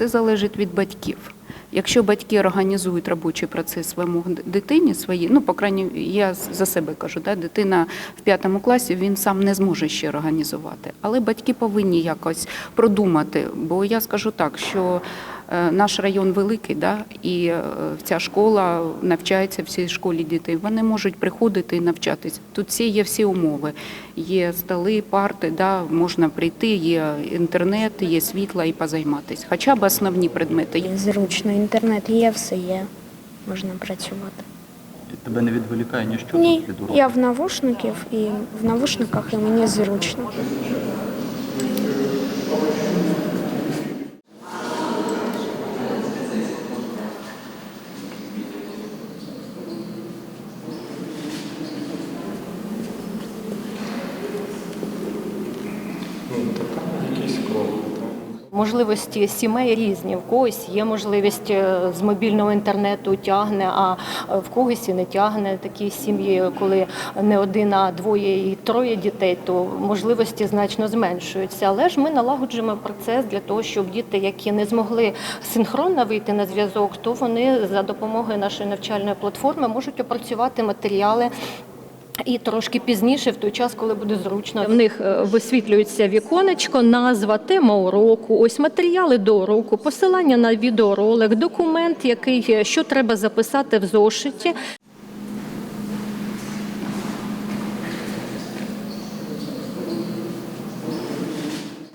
все залежить від батьків. Якщо батьки організують робочий процес своєму дитині, свої, ну, по крайній я за себе кажу, да, дитина в п'ятому класі він сам не зможе ще організувати. Але батьки повинні якось продумати. Бо я скажу так, що наш район великий, да, і е, ця школа навчається в цій школі дітей. Вони можуть приходити і навчатись. Тут всі є всі умови. Є столи, парти, да, можна прийти, є інтернет, є світло і позайматися. Хоча б основні предмети. І Зручно, інтернет є, все є. Можна працювати. Тебе не відволікає ніщо Ні, від уроку? я в навушників і в навушниках і мені зручно. Можливості сімей різні. В когось є можливість е, з мобільного інтернету тягне, а е, в когось і не тягне такі сім'ї, коли не один, а двоє і троє дітей, то можливості значно зменшуються. Але ж ми налагоджуємо процес для того, щоб діти, які не змогли синхронно вийти на зв'язок, то вони за допомогою нашої навчальної платформи можуть опрацювати матеріали. І трошки пізніше, в той час, коли буде зручно, в них е, висвітлюється віконечко, назва, тема уроку, ось матеріали до уроку, посилання на відеоролик, документ, який е, що треба записати в зошиті.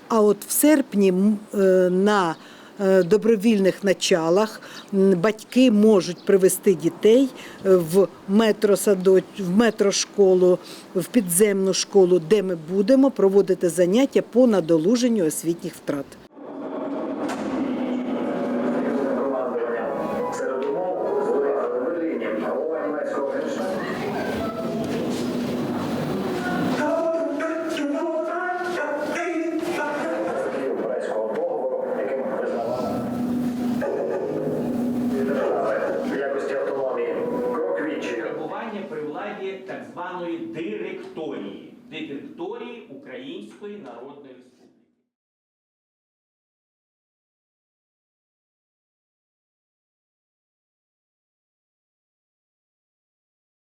А от в серпні м, е, на добровільних началах батьки можуть привести дітей е, в метросадоч, в метрошколу, в підземну школу, де ми будемо проводити заняття по надолуженню освітніх втрат. Так званої директорії, директорії Української Народної Республіки.